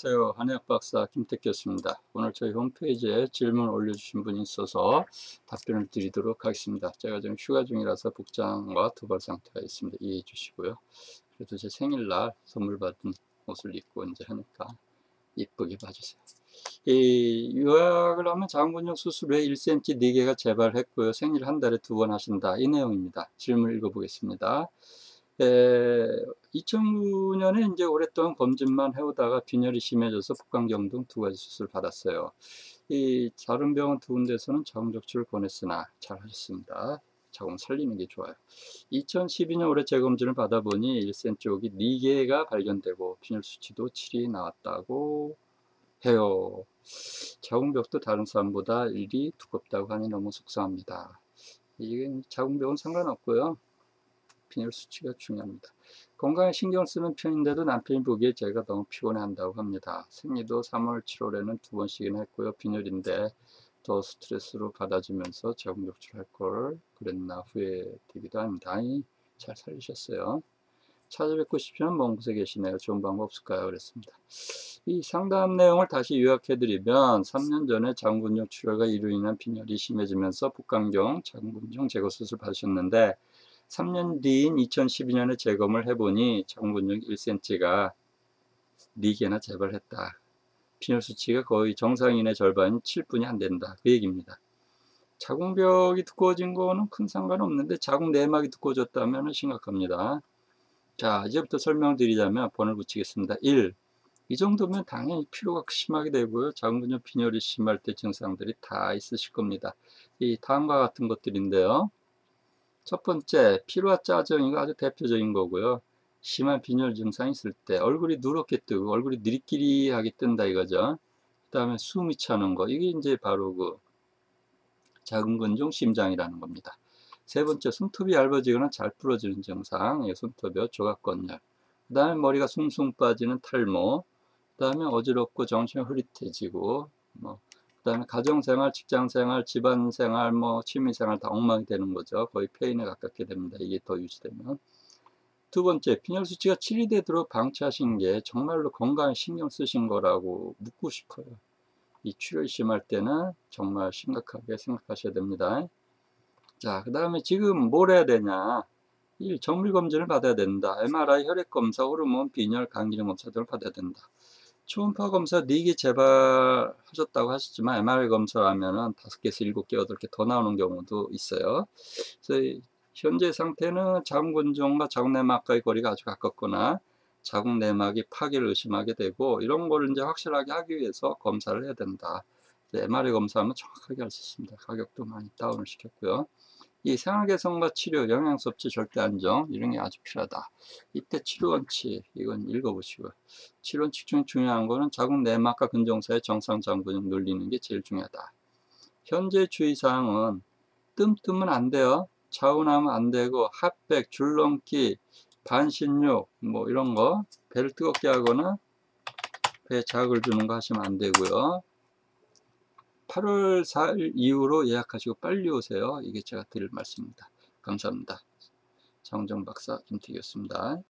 안녕하세요. 한의학 박사 김택 교수입니다. 오늘 저희 홈페이지에 질문 올려주신 분이 있어서 답변을 드리도록 하겠습니다. 제가 지금 휴가 중이라서 복장과 두벌 상태가 있습니다. 이해해 주시고요. 그래도 제 생일날 선물 받은 옷을 입고 이제 하니까 이쁘게 봐주세요. 이 요약을 하면 장근육 수술 후에 1cm 4개가 재발했고요. 생일 한 달에 두 번 하신다. 이 내용입니다. 질문 읽어보겠습니다. 에, 2009년에 이제 오랫동안 검진만 해오다가 빈혈이 심해져서 복강경 등 두 가지 수술 받았어요. 이 다른 병원 두 군데에서는 자궁적출을 권했으나 잘 하셨습니다. 자궁 살리는 게 좋아요. 2012년 올해 재검진을 받아보니 1cm 쪽이 4개가 발견되고 빈혈 수치도 7이 나왔다고 해요. 자궁벽도 다른 사람보다 일이 두껍다고 하니 너무 속상합니다. 이게 자궁벽은 상관없고요. 빈혈 수치가 중요합니다. 건강에 신경 쓰는 편인데도 남편이 보기에 제가 너무 피곤해 한다고 합니다. 생리도 3월, 7월에는 두 번씩이나 했고요. 빈혈인데 더 스트레스로 받아주면서 자궁적출할 걸 그랬나 후회되기도 합니다. 잘 살리셨어요. 찾아뵙고 싶으면 먼 곳에 계시네요. 좋은 방법 없을까요? 그랬습니다. 이 상담 내용을 다시 요약해드리면 3년 전에 자궁근종 출혈과 이로 인한 빈혈이 심해지면서 복강경 자궁근종 제거 수술 받으셨는데 3년 뒤인 2012년에 재검을 해보니 자궁근종 1cm가 4개나 재발했다. 빈혈 수치가 거의 정상인의 절반인 7분이 안 된다. 그 얘기입니다. 자궁벽이 두꺼워진 거는 큰 상관없는데 자궁 내막이 두꺼워졌다면 심각합니다. 자, 이제부터 설명드리자면 번을 붙이겠습니다. 1. 이 정도면 당연히 피로가 심하게 되고요. 자궁근육 빈혈이 심할 때 증상들이 다 있으실 겁니다. 이 다음과 같은 것들인데요. 첫 번째, 피로와 짜증, 이거 아주 대표적인 거고요. 심한 빈혈 증상이 있을 때 얼굴이 누렇게 뜨고 얼굴이 느리끼리하게 뜬다 이거죠. 그 다음에 숨이 차는 거, 이게 이제 바로 그 자궁근종 심장이라는 겁니다. 세 번째, 손톱이 얇아지거나 잘 부러지는 증상, 예, 손톱이 조각건열. 그 다음에 머리가 숭숭 빠지는 탈모, 그 다음에 어지럽고 정신이 흐릿해지고, 뭐, 그 다음에 가정생활, 직장생활, 집안생활, 뭐, 취미생활 다 엉망이 되는 거죠. 거의 폐인에 가깝게 됩니다. 이게 더 유지되면. 두 번째, 빈혈 수치가 7이 되도록 방치하신 게 정말로 건강에 신경 쓰신 거라고 묻고 싶어요. 이 출혈이 심할 때는 정말 심각하게 생각하셔야 됩니다. 자, 그 다음에 지금 뭘 해야 되냐. 1. 정밀 검진을 받아야 된다. MRI, 혈액 검사, 호르몬, 빈혈, 간기능 검사 등을 받아야 된다. 초음파 검사 4개 재발하셨다고 하셨지만 MRI 검사하면은 5개에서 7개, 8개 더 나오는 경우도 있어요. 그래서 현재 상태는 자궁근종과 자궁내막과의 거리가 아주 가깝거나 자궁내막이 파괴를 의심하게 되고 이런 걸 이제 확실하게 하기 위해서 검사를 해야 된다. MRI 검사하면 정확하게 할수 있습니다. 가격도 많이 다운을 시켰고요. 이 생활개선과 치료, 영양섭취 절대 안정 이런 게 아주 필요하다. 이때 치료 원칙 이건 읽어보시고 치료 원칙 중에 중요한 거는 자궁 내막과 근종사의 정상 자궁근육 늘리는 게 제일 중요하다. 현재 주의사항은 뜸뜸은 안 돼요. 차운하면 안 되고 핫백, 줄넘기, 반신욕 뭐 이런 거 배를 뜨겁게 하거나 배에 자극을 주는 거 하시면 안 되고요. 8월 4일 이후로 예약하시고 빨리 오세요. 이게 제가 드릴 말씀입니다. 감사합니다. 장정 박사 김태기였습니다.